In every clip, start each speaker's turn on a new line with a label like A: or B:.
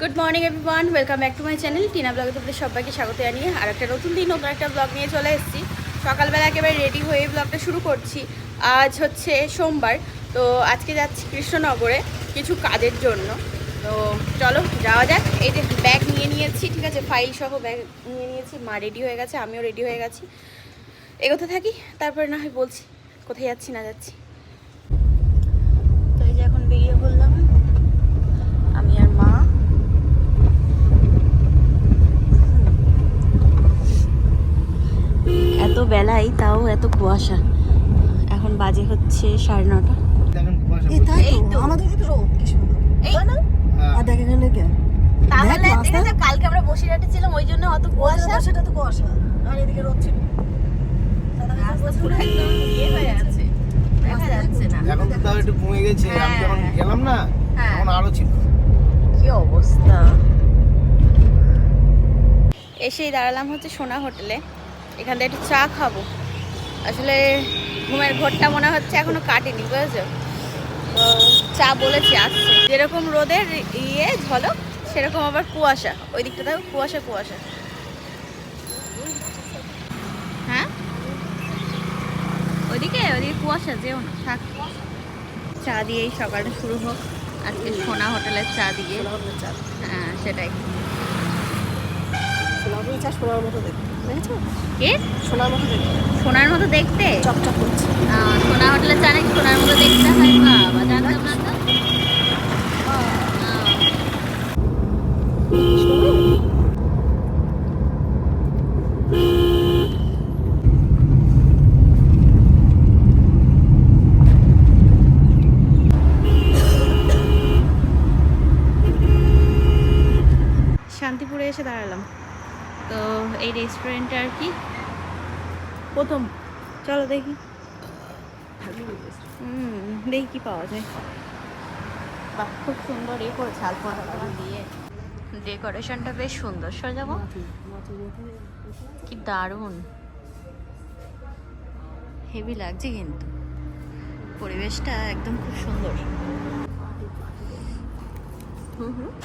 A: Good morning everyone welcome back to my channel Tina ব্লগে তোমাদের সবাইকে স্বাগত জানিয়ে আর একটা নতুন দিন, নতুন একটা ব্লগ নিয়ে চলে এসেছি। সকালবেলা একেবারে রেডি হয়ে ব্লগটা শুরু করছি। আজ হচ্ছে সোমবার, তো আজকে যাচ্ছি কৃষ্ণনগরে কিছু কাজের জন্য। তো চলো, যাওয়া যাক। এই যে ব্যাগ নিয়ে নিয়েছি, ঠিক আছে? ফাইল সহ ব্যাগ নিয়ে নিয়েছি। মা রেডি হয়ে গেছে, আমিও রেডি হয়ে গেছি। এগোতে থাকি, তারপরে না হয় বলছি, কোথায় যাচ্ছি, না যাচ্ছি তো এই যে এখন বেরিয়ে পড়লাম আমি আর মা বেলায় তাও এত কুয়াশা। এখন বাজে হচ্ছে সাড়ে নটা।
B: আমাদের
C: হ্যাঁ।
A: আছে কালকে আমরা বসিরহাটে ছিলাম ওই জন্য অত
B: কুয়াশা
A: কুয়াশা।
B: সেটা তো কুয়াশা। আর এদিকে রোদ ছিল।
A: ইয়ে হয়ে আছে। দেখা যাচ্ছে
C: এখন তো তাও একটু কমে গেছে। আমি যখন
A: হ্যাঁ।
C: গেলাম না
A: হ্যাঁ।
C: তখন আরও ছিল।
A: কি অবস্থা। এসেই দাঁড়ালাম হচ্ছে সোনা হোটেলে। এখান থেকে একটু চা খাব। আসলে ঘুমের ঘরটা মনে হচ্ছে এখনও কাটেনি বুঝেছ? তো চা বলেছি আসছে। যেরকম রোদের ইয়ে ঝলক সেরকম আবার কুয়াশা। ওই দিকটা দেখো কুয়াশা কুয়াশা। হ্যাঁ? ওইদিকে ওইদিকে কুয়াশা যেও না থাক। চা দিয়েই সকালটা শুরু হোক। আজকে সোনা হোটেলের চা দিয়ে। হ্যাঁ সেটাই।
B: চা সোনার মতো দেখতে। দেখেছ
A: কে?
B: সোনার মতো দেখতে।
A: সোনার মতো দেখতে?
B: চকচক করছে
A: আহ, সোনা হোটেলের চা নাকি সোনার মতো দেখতে হয় বাবা জানতাম না তো আহ, শান্তিপুরে এসে দাঁড়ালাম তো এই রেস্টুরেন্টটা আর কি প্রথম। চলো দেখি। হুম দেখি কি পাওয়া যায়। বাহ খুব সুন্দর এ করে ঝাল পাতা দিয়ে। ডেকোরেশনটা বেশ সুন্দর সাজাবো। কি দারুণ। হেভি লাগছে কিন্তু। পরিবেশটা একদম খুব সুন্দর।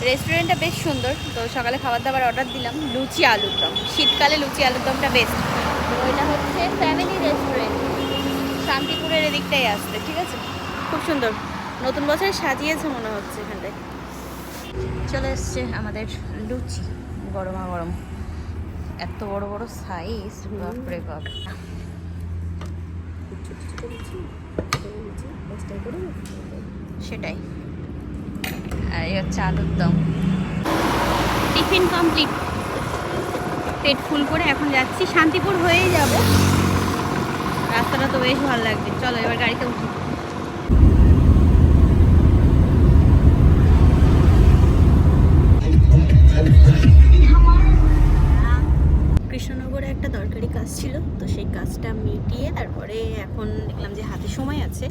A: রেস্টুরেন্টটা বেশ সুন্দর। তো সকালে খাবার দাবার অর্ডার দিলাম। লুচি আলুর দম শীতকালে লুচি আলুর দমটা বেস্ট এটা হচ্ছে ফ্যামিলি রেস্টুরেন্ট শান্তিপুরের এদিকটাই আসতে, ঠিক আছে? খুব সুন্দর। নতুন বছরে সাজিয়েছে মনে হচ্ছে এখানটায়। চলে এসছে আমাদের লুচি, গরমা গরম। এত বড় বড় সাইজ বাপরে বাপ। সেটাই। আর এই হচ্ছে আলুর দম। টিফিন কমপ্লিট পেট ফুল করে এখন যাচ্ছি। শান্তিপুর হয়েই যাব। রাস্তাটা তো বেশ ভালো লাগবে চলো, এবার গাড়িতে উঠি। কৃষ্ণনগরে একটা দরকারি কাজ ছিল, তো সেই কাজটা মিটিয়ে তারপরে এখন দেখলাম যে হাতে সময় আছে,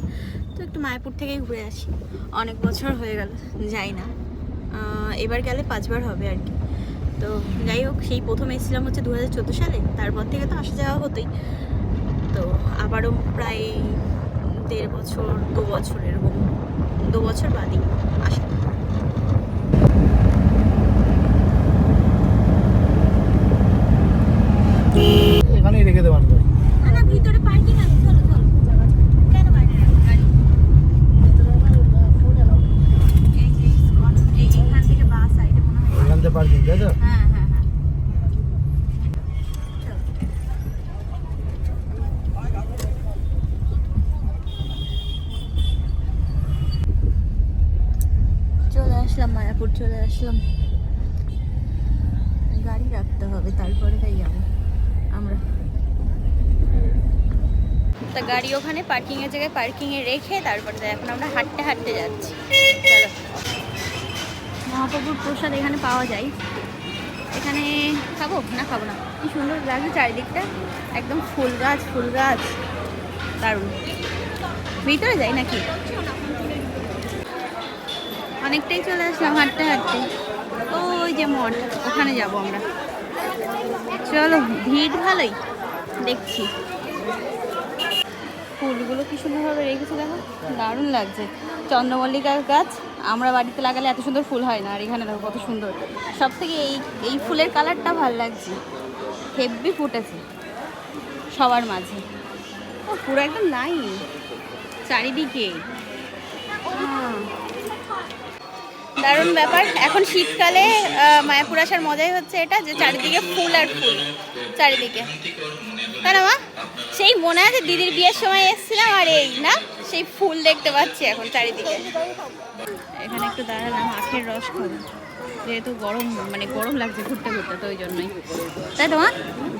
A: তো একটু মায়াপুর থেকেই ঘুরে আসি। অনেক বছর হয়ে গেল, যাই না। এবার গেলে পাঁচবার হবে আর কি। তো যাই হোক, সেই প্রথম এসেছিলাম হচ্ছে দু হাজার চোদ্দ সালে, তারপর থেকে তো আসা যাওয়া হতোই। তো আবারও প্রায় দেড় বছর, দু বছর এরকম, দু বছর বাদই আসা।
C: এখানেই রেখে দেওয়ার পর
A: না না ভিতরে পার্কিং আছে চলো চলো কেন বাইরে রাখব গাড়ি এই যে ইসকন, এই এখান থেকে বাস সাইডে মনে হয়
C: এখান থেকে পার্কিং তাই তো
A: হ্যাঁ হ্যাঁ হ্যাঁ চলে আসলাম মায়াপুর চলে আসলাম গাড়ি রাখতে হবে, তারপরে তাই যাব। আমরা। তা গাড়ি ওখানে পার্কিং এর জায়গায় পার্কিং এ রেখে তারপরে তাই এখন আমরা হাঁটতে হাঁটতে যাচ্ছি। মহাপ্রভুর প্রসাদ এখানে পাওয়া যায়। এখানে খাব? না খাব না। কি সুন্দর লাগে চারিদিকটা। একদম ফুল গাছ ফুল গাছ। দারুণ। ভিতরে যাই নাকি? অনেকটাই চলে আসলাম হাঁটতে হাঁটতে। ওই যে মঠ, ওখানে যাব আমরা। চলো, ভিড় ভালোই, দেখছি। ফুলগুলো কি সুন্দরভাবে রেখেছে দেখো, দারুণ লাগছে। চন্দ্রমল্লিকার গাছ, আমরা বাড়িতে লাগালে এত সুন্দর ফুল হয় না, আর এখানে দেখো কত সুন্দর। সব থেকে এই এই ফুলের কালারটা ভালো লাগছে। হেভি ফুটেছে, সবার মাঝে। ও, পুরো একদম লাইন চারিদিকে আহ। দারুণ ব্যাপার। এখন শীতকালে মায়াপুর আসার মজাই হচ্ছে এটা যে চারিদিকে ফুল আর ফুল, চারিদিকে। তাই না, মা? সেই মনে আছে দিদির বিয়ের সময় এসেছিলাম আর এই না, সেই ফুল দেখতে পাচ্ছি এখন চারিদিকে। এখানে একটু দাঁড়ালাম, আখের রস খাব। যেহেতু গরম মানে গরম লাগছে ঘুরতে ঘুরতে, তো ওই জন্যই। তাই তো, মা?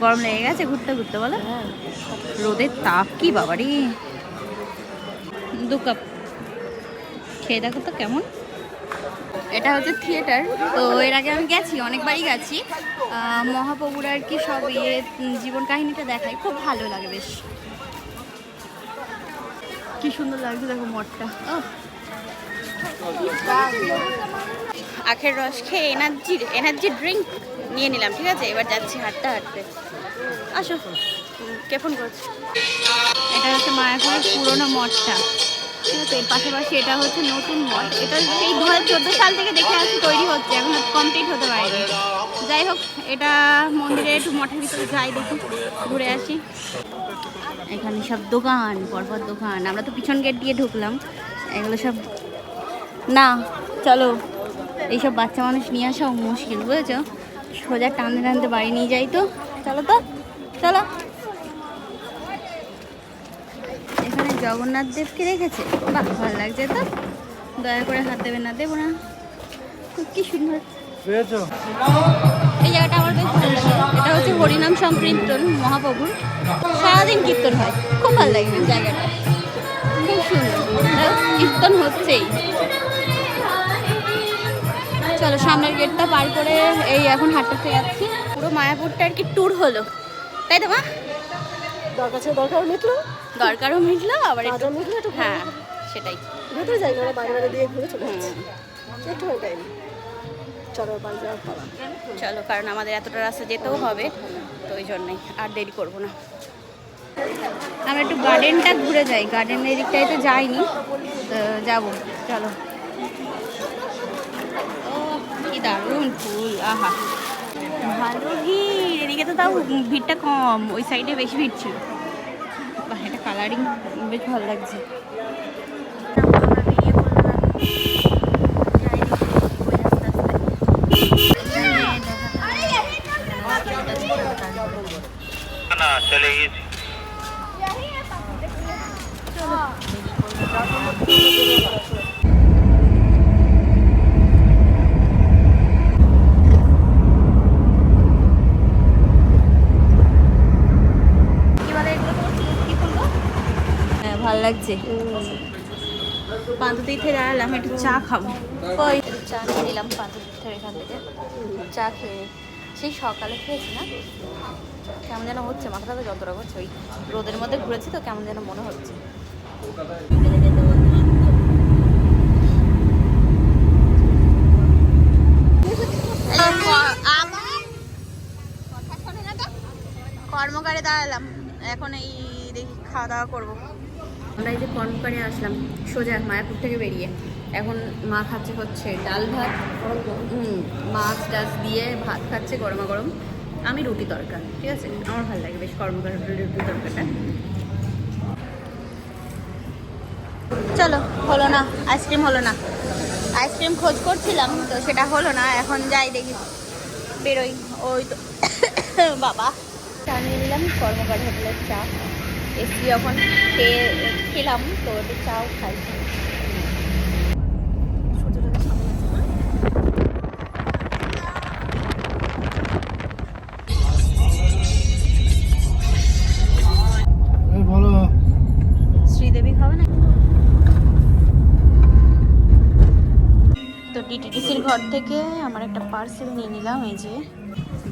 A: গরম লেগে গেছে ঘুরতে ঘুরতে, বলো। রোদের তাপ কি বাবারি। দু কাপ। খেয়ে দেখো তো কেমন। এটা হচ্ছে থিয়েটার। তো এর আগে আমি গেছি অনেকবারই গেছি। মহাপ্রভুর আর কি সব ইয়ে জীবন কাহিনীটা দেখায়। খুব ভালো লাগে বেশ। কি সুন্দর লাগছে দেখো মঠটা। আখের রস খেয়ে এনার্জি এনার্জি ড্রিঙ্ক নিয়ে নিলাম ঠিক আছে? এবার যাচ্ছি হাঁটতে হাঁটতে। আসো কে ফোন করছে? এটা হচ্ছে মায়াপুরের পুরোনো মঠটা। ঠিক আছে এর পাশাপাশি এটা হচ্ছে নতুন মঠ এটা সেই দু হাজার চোদ্দ সাল থেকে দেখে আসছি তৈরি হচ্ছে, এখন কমপ্লিট হতে পারেনি। যাই হোক, এটা মন্দিরে একটু মঠের ভিতরে যাই দেখি, ঘুরে আসি। এখানে সব দোকান, পরপর দোকান। আমরা তো পিছন গেট দিয়ে ঢুকলাম। এগুলো সব না, চলো। এইসব বাচ্চা মানুষ নিয়ে আসাও মুশকিল, বুঝেছ? সোজা টানতে টানতে বাড়ি নিয়ে যাই তো। চলো তো, চলো এখানে জগন্নাথ দেবকে রেখেছে বাহ ভালো লাগছে তো। দয়া করে হাত দেবে না দেবো না। কি সুন্দর। এই জায়গাটা আমার বেশ ভালো লাগে। এটা হচ্ছে হরিনাম সংকীর্তন মহাপ্রভুর। সারাদিন কীর্তন হয়। খুব ভালো লাগে জায়গাটা। খুব সুন্দর। কীর্তন হচ্ছেই। চলো সামনের গেটটা পার করে এই এখন হাঁটতে যাচ্ছি। পুরো মায়াপুরটা আর কি ট্যুর হলো। তাই তো মা?
B: দরকার ছিল দরকার মিটলো
A: দরকারও মিটলো আবার একটু হ্যাঁ সেটাই।
B: ভেতরে যাই ওরা বাইরে দিয়ে ঘুরে চলে একটু টাইম চলো
A: চলো কারণ আমাদের এতটা রাস্তা যেতেও হবে তো ওই জন্যই আর দেরি করব না। আমরা একটু গার্ডেনটা ঘুরে যাই গার্ডেনের দিকটায় তো যাইনি যাব চলো। কি দারুণ ফুল আহা। ভালো ভিড় এদিকে তো তাও ভিড়টা কম ওই সাইডে বেশি ভিড় ছিল। কালারিং বেশ ভালো লাগছে আমরা বেরিয়ে পড়লাম যাই দেখি, ওই আস্তে আস্তে
D: না চলে গিয়েছি
A: কি বলে এগুলো কি বলব হ্যাঁ ভালো লাগছে। পান্তুতীর্থে দাঁড়ালাম একটু চা খাব। ওই চা খেয়ে নিলাম পান্তুতীর্থের এখান থেকে। চা খেয়ে সেই সকালে খেয়েছি না। কেমন যেন হচ্ছে, মাথাটা তো যন্ত্রণা করছে। ওই রোদের মধ্যে ঘুরেছি তো, কেমন যেন মনে হচ্ছে। কর্মকারে দাঁড়ালাম। এখন এই দেখি খাওয়া দাওয়া করব। আমরা এই যে কর্মকারে আসলাম, সোজা মায়াপুর থেকে বেরিয়ে। এখন মা খাচ্ছে হচ্ছে ডাল ভাত মাছ টাছ দিয়ে ভাত খাচ্ছে গরমা গরম। আমি রুটি তরকা ঠিক আছে? আমার ভালো লাগে বেশ কর্মকারে রুটি তরকাটা চলো, হলো না, আইসক্রিম হলো না। আইসক্রিম খোঁজ করছিলাম, তো সেটা হলো না, এখন যাই দেখি। বেরোই, ওই তো, বাবা। চা নিয়ে নিলাম কর্মকার হোটেলের চা। এসছি যখন খেয়ে খেলাম তো একটু চাও খাই। শ্রীদেবী খাবে না? তো ডিটিডিসির ঘর থেকে আমার একটা পার্সেল নিয়ে নিলাম এই যে।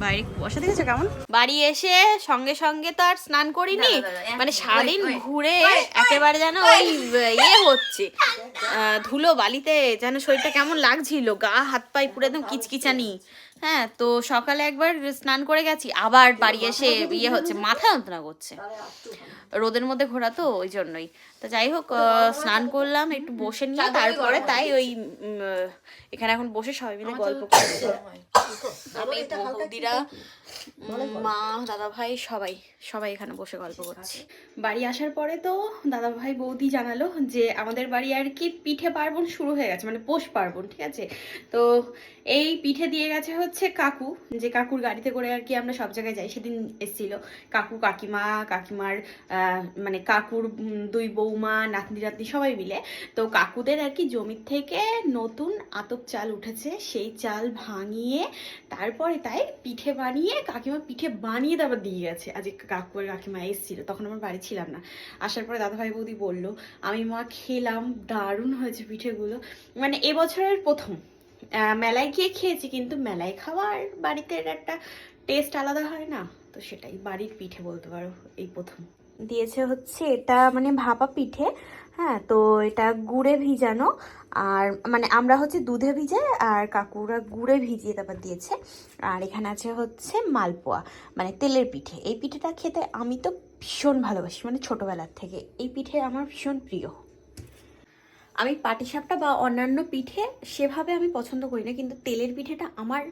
A: বাইরে বসা। দেখেছ কেমন? বাড়ি এসে সঙ্গে সঙ্গে তো আর স্নান করিনি। মানে সারাদিন ঘুরে একেবারে যেন ওই। ইয়ে হচ্ছে। আহ, ধুলো বালিতে যেন শরীরটা কেমন লাগছিল গা হাত পায়ে পুরো একদম কিচকিচানি। হ্যাঁ তো সকালে একবার স্নান করে গেছি আবার বাড়ি এসে ইয়ে হচ্ছে মাথা যন্ত্রণা করছে। রোদের মধ্যে ঘোরা তো ওই জন্যই। তো যাই হোক স্নান করলাম একটু বসে নিয়ে তারপরে তাই ওই এখানে এখন বসে সবাই মিলে গল্প করছি। আমি বৌদিরা মা দাদা ভাই সবাই সবাই এখানে বসে গল্প করছি। বাড়ি আসার পরে তো দাদা ভাই বৌদি জানালো যে আমাদের বাড়ি আর কি পিঠে পার্বণ শুরু হয়ে গেছে মানে পোষ পার্বণ ঠিক আছে? তো এই পিঠে দিয়ে গেছে হচ্ছে কাকু, যে কাকুর গাড়িতে করে আর কি আমরা সব জায়গায় যাই, সেদিন এসেছিল। কাকু, কাকিমা, কাকিমার মানে কাকুর দুই বৌমা, নাতনি নাতনি সবাই মিলে। তো কাকুদের আর কি জমির থেকে নতুন আতপ চাল উঠেছে, সেই চাল ভাঙিয়ে তারপরে তাই পিঠে বানিয়ে, কাকিমা পিঠে বানিয়ে তারপর দিয়ে গেছে। আজ কাকু আর কাকিমা এসেছিল, তখন আমার বাড়ি ছিলাম না। আসার পরে দাদাভাই বৌদি বলল, আমি মা খেলাম, দারুণ হয়েছে পিঠেগুলো। মানে এবছরের প্রথম। মেলায় গিয়ে খেয়েছি, কিন্তু মেলায় খাওয়া আর বাড়িতে একটা টেস্ট আলাদা হয় না। তো সেটাই, বাড়ির পিঠে বলতে পারো, এই প্রথম। দিয়েছে হচ্ছে এটা মানে ভাপা পিঠে হ্যাঁ তো এটা গুড়ে ভিজানো, আর মানে আমরা হচ্ছে দুধে ভিজাই, আর কাকুরা গুড়ে ভিজিয়ে তারপর দিয়েছে। আর এখানে আছে হচ্ছে মালপোয়া মানে তেলের পিঠে। এই পিঠেটা খেতে আমি তো ভীষণ ভালোবাসি মানে ছোটোবেলার থেকে। এই পিঠে আমার ভীষণ প্রিয়। আমি পাটিসাপটা বা অন্যান্য পিঠে সেভাবে আমি পছন্দ করি না, কিন্তু তেলের পিঠেটা আমার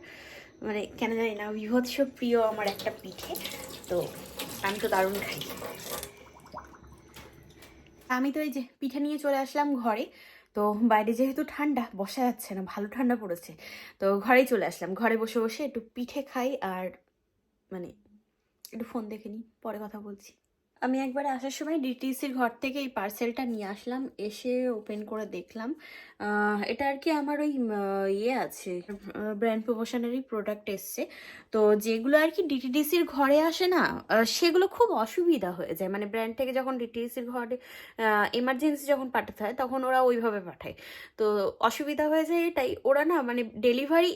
A: মানে কেন জানি না বিভৎস প্রিয় আমার একটা পিঠে। তো আমি তো দারুণ খাই। আমি তো এই যে পিঠে নিয়ে চলে আসলাম ঘরে, তো বাইরে যেহেতু ঠান্ডা, বসা যাচ্ছে না, ভালো ঠান্ডা পড়েছে, তো ঘরেই চলে আসলাম। ঘরে বসে বসে একটু পিঠে খাই আর মানে একটু ফোন দেখে নিই, পরে কথা বলছি। আমি একবার আসার সময় ডিটিসির ঘর থেকে এই পার্সেলটা নিয়ে আসলাম, এসে ওপেন করে দেখলাম। এটা আর কি আমার ওই ইয়ে আছে ব্র্যান্ড প্রমোশনেরই প্রোডাক্ট এসছে। তো যেগুলো আর কি ডিটিডিসির ঘরে আসে না সেগুলো খুব অসুবিধা হয়ে যায়। মানে ব্র্যান্ড থেকে যখন ডিটিডিসির ঘরে এমার্জেন্সি যখন পাঠাতে হয়, তখন ওরা ওইভাবে পাঠায়। তো অসুবিধা হয়ে যায় এটাই। ওরা না মানে ডেলিভারি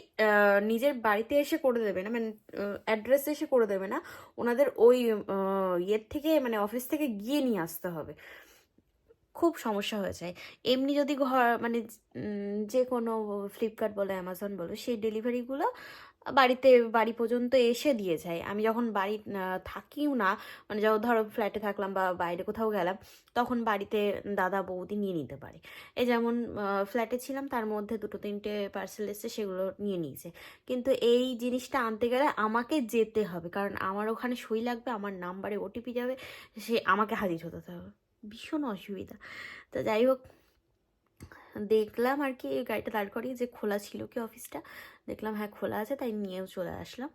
A: নিজের বাড়িতে এসে করে দেবে না মানে অ্যাড্রেসে এসে করে দেবে না। ওনাদের ওই ইয়ের থেকে মানে অফিস থেকে গিয়ে নিয়ে আসতে হবে। খুব সমস্যা হয়ে যায়। এমনি যদি ঘর মানে যে কোনো ফ্লিপকার্ট বলো অ্যামাজন বলো, সেই ডেলিভারিগুলো বাড়িতে, বাড়ি পর্যন্ত এসে দিয়ে যায়। আমি যখন বাড়ি থাকিও না মানে যখন ধরো ফ্ল্যাটে থাকলাম বা বাইরে কোথাও গেলাম, তখন বাড়িতে দাদা, বৌদি নিয়ে নিতে পারে। এই যেমন ফ্ল্যাটে ছিলাম, তার মধ্যে দুটো, তিনটে পার্সেল এসে সেগুলো নিয়ে নিয়েছে। কিন্তু এই জিনিসটা আনতে গেলে আমাকে যেতে হবে, কারণ আমার ওখানে সই লাগবে, আমার নাম্বারে ওটিপি যাবে, সে আমাকে হাজির হতে হবে। ভীষণ অসুবিধা। তো যাই হোক দেখলাম আর কি এই গাড়িটা দাঁড় করিয়ে যে খোলা ছিল কি অফিসটা দেখলাম হ্যাঁ খোলা আছে তাই নিয়েও চলে আসলাম।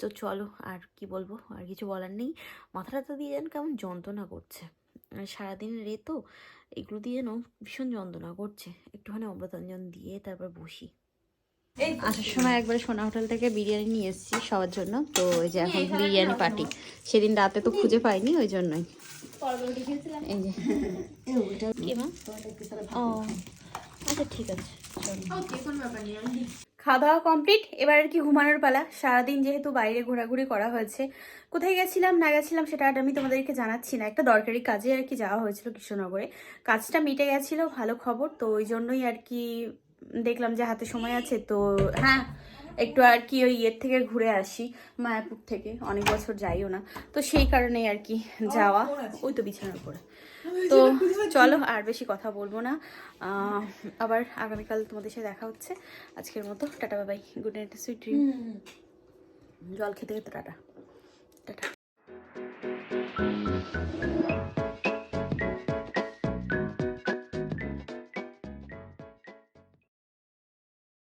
A: তো চলো আর কি বলব আর কিছু বলার নেই। মাথাটা তো দিয়ে যেন কেমন যন্ত্রণা করছে। সারাদিন রে তো এগুলো দিয়ে যেন ভীষণ যন্ত্রণা করছে। একটুখানি অমৃতাঞ্জন দিয়ে তারপর বসি। আসার সময় একবার সোনা হোটেল থেকে বিরিয়ানি নিয়ে এসেছি সবার জন্য। তো ওই যে এখন বিরিয়ানি পার্টি সেদিন রাতে তো খুঁজে পাইনি ওই জন্যই। আচ্ছা ঠিক আছে। খাওয়া দাওয়া কমপ্লিট। এবার আর কি ঘুমানোর পালা। সারাদিন যেহেতু বাইরে ঘোরাঘুরি করা হয়েছে কোথায় গেছিলাম না গেছিলাম সেটা আর আমি তোমাদেরকে জানাচ্ছি না। একটা দরকারি কাজে আর কি যাওয়া হয়েছিল কৃষ্ণনগরে। কাজটা মিটে গেছিল ভালো খবর। তো ওই জন্যই আর কি দেখলাম যে হাতে সময় আছে তো হ্যাঁ একটু আর কি ওই ইয়ের থেকে ঘুরে আসি মায়াপুর থেকে। অনেক বছর যাইও না। তো সেই কারণেই আর কি যাওয়া। ওই তো বিছানার উপরে। তো চলো আর বেশি কথা বলব না। আবার আগামীকাল তোমাদের সাথে দেখা হচ্ছে। আজকের মতো টাটা বাবাই গুড নাইট সুইট ড্রিম জল খেতে খেতে টাটা। টাটা।